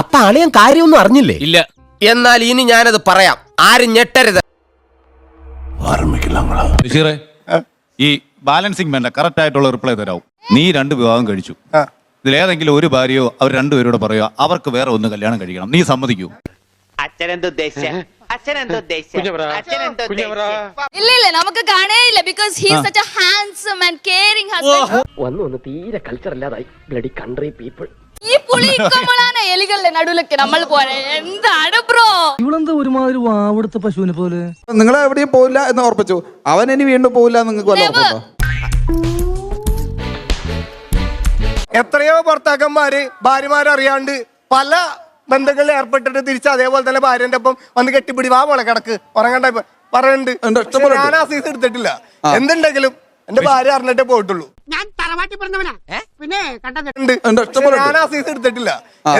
അപ്പൊ അളിയൻ കാര്യമൊന്നും അറിഞ്ഞില്ലേ? ഇല്ല. എന്നാൽ ഇനി ഞാനത് പറയാം. ആരും ഞെട്ടരുത്. ബഷീറെ ഈ ബാലൻസിംഗ് വേണ്ട കറക്റ്റ് ആയിട്ടുള്ള റിപ്ലൈ തരാവും. നീ രണ്ട് വിവാഹം കഴിച്ചു. ഇതിലേതെങ്കിലും ഒരു ഭാര്യയോ അവർ രണ്ടുപേരോട് പറയോ അവർക്ക് വേറെ ഒന്ന് കല്യാണം കഴിക്കണം. നീ സമ്മതിക്കൂ. ഇല്ല ഇല്ല നമുക്ക് കാണേയില്ല because he such a handsome and caring husband വന്നു വന്ന് തീരെ കൾച്ചർ ഇല്ലാതായി ബ്ലഡി കൺട്രി പീപ്പിൾ ഈ പുളി ഇക്കുമ്പോഴാണ് എലികളുടെ നടുവിലൊക്കെ നമ്മൾ പോരെ. എന്താണ് ബ്രോ? ഇവളെന്താ ഒരുമാതിരി വാവെടുത്ത പശുവിനെ പോലെ? നിങ്ങൾ എവിടെയും പോവില്ല എന്ന് ഉറപ്പിച്ചു. അവൻ ഇനി വീണ്ടും പോവില്ല എന്ന് നിങ്ങൾക്ക് വല്ല ഉറപ്പുണ്ടോ? എത്രയോ ഭർത്താക്കന്മാര് ഭാര്യമാരറിയാണ്ട് പല ബന്ധങ്ങളിൽ ഏർപ്പെട്ടിട്ട് തിരിച്ച് അതേപോലെ തന്നെ ഭാര്യന്റെ ഒപ്പം വന്ന് കെട്ടിപ്പിടി വാ മോളെ കിടക്ക്. ഉറങ്ങണ്ട ഇപ്പൊ. പറയുന്നുണ്ട് ഉണ്ട്, പക്ഷെ ഇഷ്ടംപോലെ ഞാൻ ആ സീസ് എടുത്തിട്ടില്ല. എന്തുണ്ടെങ്കിലും എന്റെ ഭാര്യ അറിഞ്ഞിട്ടേ പോയിട്ടുള്ളൂ. ഞാൻ തറവാട്ടി പറഞ്ഞവനാ പിന്നെ കണ്ടത് ഞാൻ ആ സീസ് എടുത്തിട്ടില്ല.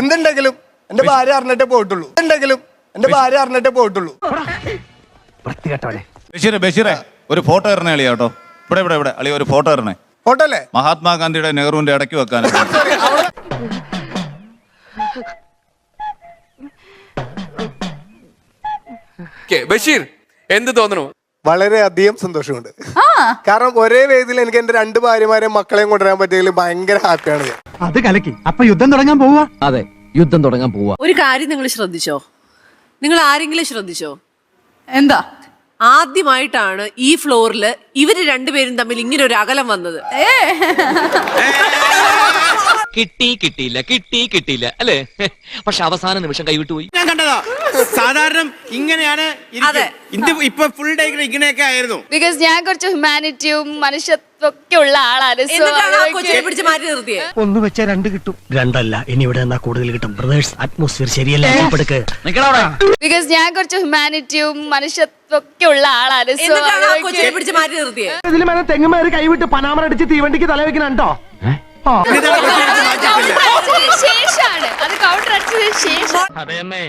എന്തുണ്ടെങ്കിലും എന്റെ ഭാര്യ അറിഞ്ഞിട്ടേ പോയിട്ടുള്ളൂ. എന്തുണ്ടെങ്കിലും എന്റെ ഭാര്യ അറിഞ്ഞിട്ടേ പോയിട്ടുള്ളൂ. ബഷീർ ബഷീറെ ഒരു ഫോട്ടോ ഇറണേ അളിയാ കേട്ടോ. ഇവിടെ ഇവിടെ ഇവിടെ. അളിയ ഒരു ഫോട്ടോ ഇറണേ ഫോട്ടോ അല്ലേ? മഹാത്മാഗാന്ധിയുടെ നെഹ്റുവിന്റെ ഇടയ്ക്ക് വെക്കാൻ. ബഷീർ എന്ത് തോന്നണു? വളരെയധികം സന്തോഷമുണ്ട്. കാരണം ഒരേ വേദിയിൽ എനിക്ക് എന്റെ രണ്ട് ഭാര്യമാരെയും മക്കളെയും കൊണ്ടുവരാൻ പറ്റിയതിൽ ഭയങ്കര ഹാപ്പിയാണ് ഞാൻ. അത് കലക്കി. അപ്പൊ യുദ്ധം തുടങ്ങാൻ പോവാ അതെ യുദ്ധം തുടങ്ങാൻ പോവാ ഒരു കാര്യം നിങ്ങൾ ശ്രദ്ധിച്ചോ? നിങ്ങൾ ആരെങ്കിലും ശ്രദ്ധിച്ചോ? എന്താ? ആദ്യമായിട്ടാണ് ഈ ഫ്ലോറിൽ ഇവർ രണ്ടുപേരും തമ്മിൽ ഇങ്ങനെ ഒരു അകലം വന്നത്. കിട്ടി കിട്ടിയില്ല കിട്ടി കിട്ടിയില്ല അല്ലേ? പക്ഷെ അവസാന നിമിഷം കൈവിട്ടു പോയി ഞാൻ കണ്ടതാ. സാധാരണ ഇങ്ങനെയാണ് അതെ. ഇത് ഇപ്പൊ ഫുൾ ഡേ ഇങ്ങനെയൊക്കെ ആയിരുന്നു. ബിക്കോസ് ഞാൻ കുറച്ച് ഹ്യൂമാനിറ്റിയും മനുഷ്യത്വം ഒക്കെ ഉള്ള ആളാണ് So എന്നിട്ടാണ് ആ അതൊക്കെ- കൊച്ചിനെ പിടിച്ച് മാറ്റി നിർത്തിയത് ഒന്ന് വെച്ചാ രണ്ട് കിട്ടും. രണ്ടല്ല ഇനി ഇവിടെ എന്നാ കൂടുതൽ കിട്ടും. ബ്രദേഴ്സ് അറ്റ്മോസ്ഫിയർ ശരിയല്ല? എടുക്ക് ബിക്കോസ് ഞാൻ കുറച്ച് ഹ്യൂമാനിറ്റിയും മനുഷ്യത്വം ഒക്കെ ഉള്ള ആളാണ് So എന്നിട്ടാണ് ആ അതൊക്കെ- കൊച്ചിനെ പിടിച്ച് മാറ്റി നിർത്തിയത് ഇതിൽ മേലെ തെങ്ങുമേറി കൈവിട്ട് പനാമറ അടിച്ച് തീവണ്ടിക്ക് തല വെക്കണോ അടിച്ചതിന് ശേഷമാണ് അത് അതെയമ്മേ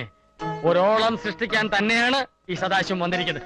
ഒരോളം സൃഷ്ടിക്കാൻ തന്നെയാണ് ഈ സദാശിവം വന്നിരിക്കുന്നത്.